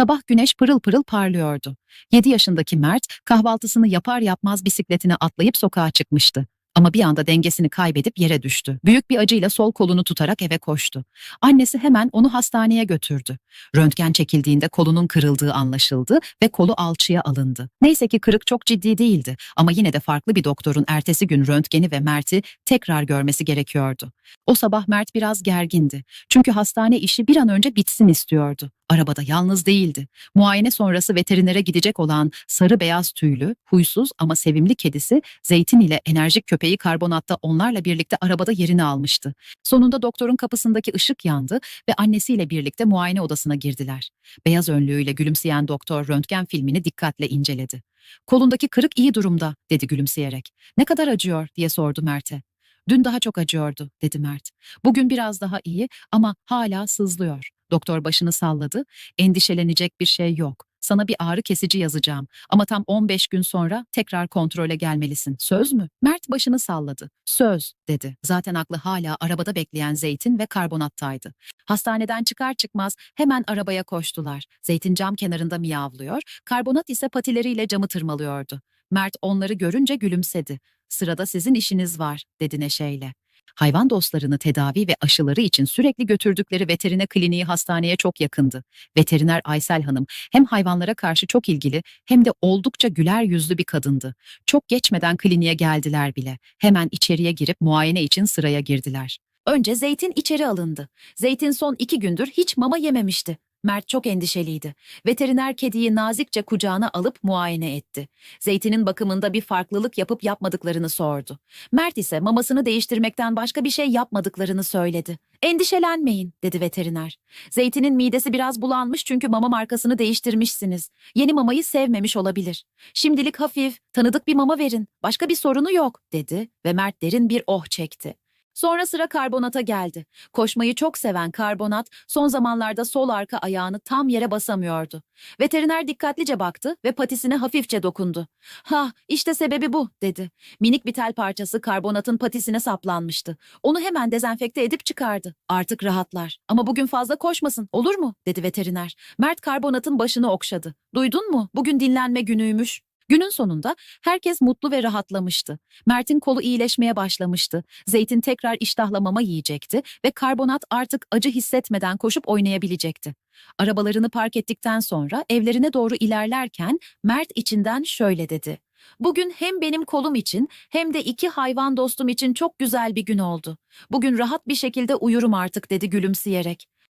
Sabah güneş pırıl pırıl parlıyordu. 7 yaşındaki Mert kahvaltısını yapar yapmaz bisikletine atlayıp sokağa çıkmıştı. Ama bir anda dengesini kaybedip yere düştü. Büyük bir acıyla sol kolunu tutarak eve koştu. Annesi hemen onu hastaneye götürdü. Röntgen çekildiğinde kolunun kırıldığı anlaşıldı ve kolu alçıya alındı. Neyse ki kırık çok ciddi değildi ama yine de farklı bir doktorun ertesi gün röntgeni ve Mert'i tekrar görmesi gerekiyordu. O sabah Mert biraz gergindi. Çünkü hastane işi bir an önce bitsin istiyordu. Arabada yalnız değildi. Muayene sonrası veterinere gidecek olan sarı beyaz tüylü, huysuz ama sevimli kedisi Zeytin ile enerjik köpeği karbonatta onlarla birlikte arabada yerini almıştı. Sonunda doktorun kapısındaki ışık yandı ve annesiyle birlikte muayene odasına girdiler. Beyaz önlüğüyle gülümseyen doktor röntgen filmini dikkatle inceledi. Kolundaki kırık iyi durumda dedi gülümseyerek. Ne kadar acıyor diye sordu Mert'e. Dün daha çok acıyordu dedi Mert. Bugün biraz daha iyi ama hala sızlıyor. Doktor başını salladı. Endişelenecek bir şey yok. Sana bir ağrı kesici yazacağım ama tam 15 gün sonra tekrar kontrole gelmelisin. Söz mü? Mert başını salladı. Söz dedi. Zaten aklı hala arabada bekleyen Zeytin ve karbonattaydı. Hastaneden çıkar çıkmaz hemen arabaya koştular. Zeytin cam kenarında miyavlıyor, karbonat ise patileriyle camı tırmalıyordu. Mert onları görünce gülümsedi. Sırada sizin işiniz var dedi neşeyle. Hayvan dostlarını tedavi ve aşıları için sürekli götürdükleri veterine kliniği hastaneye çok yakındı. Veteriner Aysel Hanım hem hayvanlara karşı çok ilgili hem de oldukça güler yüzlü bir kadındı. Çok geçmeden kliniğe geldiler bile. Hemen içeriye girip muayene için sıraya girdiler. Önce Zeytin içeri alındı. Zeytin son iki gündür hiç mama yememişti. Mert çok endişeliydi. Veteriner kediyi nazikçe kucağına alıp muayene etti. Zeytin'in bakımında bir farklılık yapıp yapmadıklarını sordu. Mert ise mamasını değiştirmekten başka bir şey yapmadıklarını söyledi. Endişelenmeyin, dedi veteriner. Zeytin'in midesi biraz bulanmış çünkü mama markasını değiştirmişsiniz. Yeni mamayı sevmemiş olabilir. Şimdilik hafif, tanıdık bir mama verin. Başka bir sorunu yok, dedi ve Mert derin bir oh çekti. Sonra sıra karbonata geldi. Koşmayı çok seven karbonat son zamanlarda sol arka ayağını tam yere basamıyordu. Veteriner dikkatlice baktı ve patisine hafifçe dokundu. Ha işte sebebi bu dedi. Minik bir tel parçası karbonatın patisine saplanmıştı. Onu hemen dezenfekte edip çıkardı. Artık rahatlar. Ama bugün fazla koşmasın olur mu dedi veteriner. Mert karbonatın başını okşadı. Duydun mu? Bugün dinlenme günüymüş. Günün sonunda herkes mutlu ve rahatlamıştı. Mert'in kolu iyileşmeye başlamıştı. Zeytin tekrar iştahla mama yiyecekti ve karbonat artık acı hissetmeden koşup oynayabilecekti. Arabalarını park ettikten sonra evlerine doğru ilerlerken Mert içinden şöyle dedi. Bugün hem benim kolum için hem de iki hayvan dostum için çok güzel bir gün oldu. Bugün rahat bir şekilde uyurum artık dedi gülümseyerek.